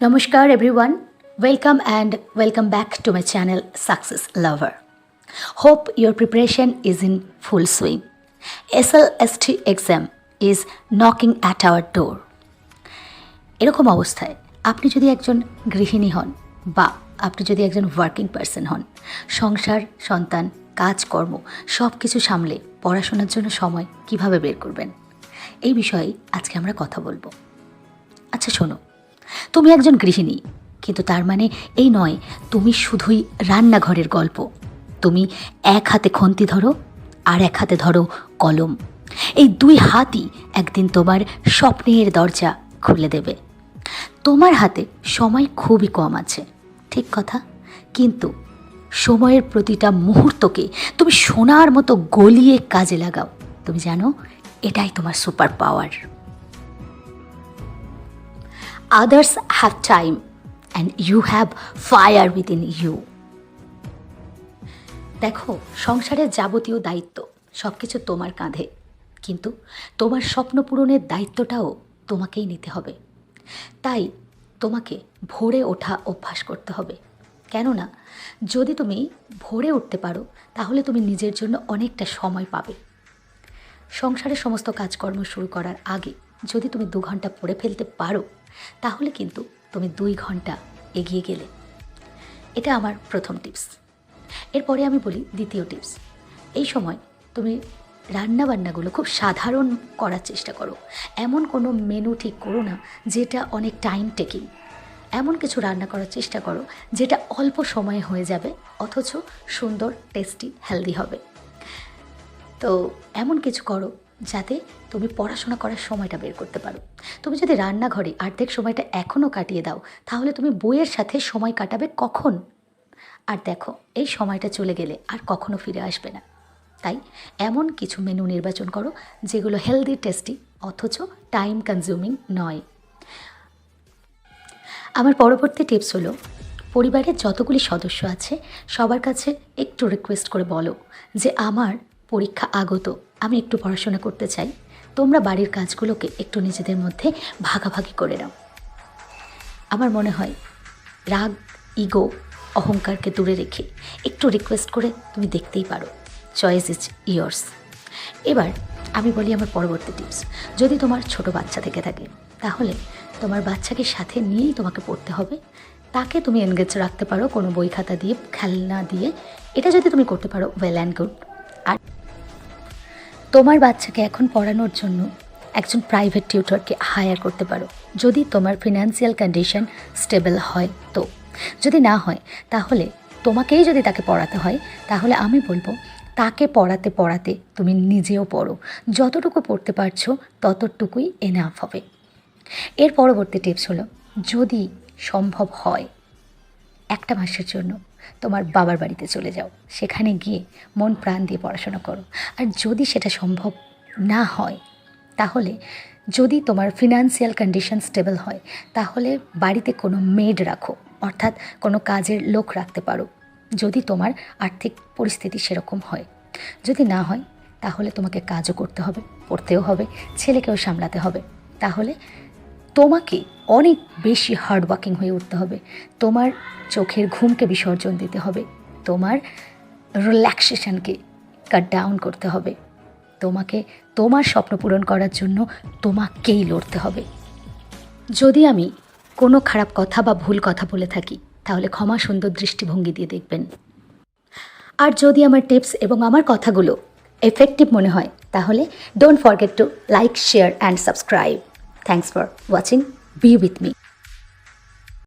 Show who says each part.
Speaker 1: নমস্কার everyone welcome and welcome back to my channel success lover hope your preparation is in full swing S L S T exam is knocking at our door এরকম অবস্থায় আপনি যদি একজন গৃহিণী হন বা আপনি যদি একজন ওয়ার্কিং পারসন হন, সংসার, সন্তান, কাজকর্ম সব কিছু সামলে পড়াশোনার জন্য সময় কীভাবে বের করবেন? এই বিষয়ে আজকে আমরা কথা বলব। আচ্ছা শোনো তুমি একজন গৃহিণী, কিন্তু তার মানে এই নয়, তুমি শুধুই রান্নাঘরের গল্প। তুমি এক হাতে খন্তি ধরো আর এক হাতে ধরো কলম। এই দুই হাতই একদিন তোমার স্বপ্নের দরজা খুলে দেবে। তোমার হাতে সময় খুবই কম আছে, ঠিক কথা? কিন্তু সময়ের প্রতিটা মুহূর্তকে তুমি সোনার মতো গলিয়ে কাজে লাগাও। তুমি জানো, এটাই তোমার super power others have time and you have fire within you. দেখো সংসারের যাবতীয় দায়িত্ব সব কিছু তোমার কাঁধে। কিন্তু তোমার স্বপ্ন পূরণের দায়িত্বটাও তোমাকেই নিতে হবে। তাই তোমাকে ভোরে ওঠা অভ্যাস করতে হবে। কেননা, যদি তুমি ভোরে উঠতে পারো, তাহলে তুমি নিজের জন্য অনেকটা সময় পাবে। সংসারের সমস্ত কাজকর্ম শুরু করার আগে যদি তুমি দু ঘণ্টা পড়ে ফেলতে পারো তাহলে কিন্তু তুমি দুই ঘণ্টা এগিয়ে গেলে। এটা আমার প্রথম টিপস এরপরে আমি বলি দ্বিতীয় টিপস এই সময় তুমি রান্নাবান্নাগুলো খুব সাধারণ করার চেষ্টা করো। এমন কোনো মেনু ঠিক করো না যেটা অনেক টাইম টেকিং এমন কিছু রান্না করার চেষ্টা করো যেটা অল্প সময়ে হয়ে যাবে, অথচ সুন্দর টেস্টি হেলদি হবে। তো এমন কিছু করো যাতে তুমি পড়াশোনা করার সময়টা বের করতে পারো। তুমি যদি রান্নাঘরে অর্ধেক সময়টা এখনও কাটিয়ে দাও, তাহলে তুমি বইয়ের সাথে সময় কাটাবে কখন? আর দেখো, এই সময়টা চলে গেলে আর কখনো ফিরে আসবে না। তাই এমন কিছু মেনু নির্বাচন করো, যেগুলো হেলদি টেস্টি অথচ টাইম কনজিউমিং নয়। আমার পরবর্তী টিপস হলো, পরিবারের যতগুলি সদস্য আছে, সবার কাছে একটু রিকোয়েস্ট করে বলো যে, আমার পরীক্ষা আগত। আমি একটু পড়াশোনা করতে চাই। তোমরা বাড়ির কাজগুলোকে একটু নিজেদের মধ্যে ভাগাভাগি করে নাও। আমার মনে হয়, রাগ, ইগো, অহংকারকে দূরে রেখে একটু রিকোয়েস্ট করে তুমি দেখতেই পারো। চয়েস ইজ ইয়ার্স এবার আমি বলি আমার পরবর্তী টিপস যদি তোমার ছোট বাচ্চা থেকে থাকে, তাহলে তোমার বাচ্চাকে সাথে নিয়েই তোমাকে পড়তে হবে। তাকে তুমি এনগেজ রাখতে পারো কোনো বই খাতা দিয়ে, খেলনা দিয়ে। এটা যদি তুমি করতে পারো ওয়েল অ্যান্ড গুড তোমার বাচ্চাকে এখন পড়ানোর জন্য একজন প্রাইভেট টিউটরকে হায়ার করতে পারো। যদি তোমার ফিনান্সিয়াল কন্ডিশন স্টেবল হয় তো। যদি না হয়, তাহলে তোমাকেই যদি তাকে পড়াতে হয়, তাহলে আমি বলব, তাকে পড়াতে পড়াতে তুমি নিজেও পড়ো। যতটুকু পড়তে পারছ, ততটুকুই এনাফ হবে। এর পরবর্তী টিপস হলো, যদি সম্ভব হয়, একটা মাসের জন্য তোমার বাবার বাড়িতে চলে যাও। সেখানে গিয়ে মন প্রাণ দিয়ে পড়াশোনা করো। আর যদি সেটা সম্ভব না হয়, তাহলে যদি তোমার ফিনান্সিয়াল কন্ডিশন স্টেবল হয়, তাহলে বাড়িতে কোনো মেড রাখো, অর্থাৎ কোনো কাজের লোক রাখতে পারো। যদি তোমার আর্থিক পরিস্থিতি সেরকম হয়। যদি না হয়, তাহলে তোমাকে কাজও করতে হবে, পড়তেও হবে, ছেলেকেও সামলাতে হবে। তাহলে তোমাকে অনেক বেশি হার্ডওয়ার্কিং হয়ে উঠতে হবে। তোমার চোখের ঘুমকে বিসর্জন দিতে হবে। তোমার রিল্যাক্সেশনকে কাট ডাউন করতে হবে। তোমাকে তোমার স্বপ্ন পূরণ করার জন্য তোমাকেই লড়তে হবে। যদি আমি কোনো খারাপ কথা বা ভুল কথা বলে থাকি, তাহলে ক্ষমা সুন্দর দৃষ্টিভঙ্গি দিয়ে দেখবেন। আর যদি আমার টিপস এবং আমার কথাগুলো এফেক্টিভ মনে হয়, তাহলে don't forget to like share and subscribe Thanks for watching. Be with me.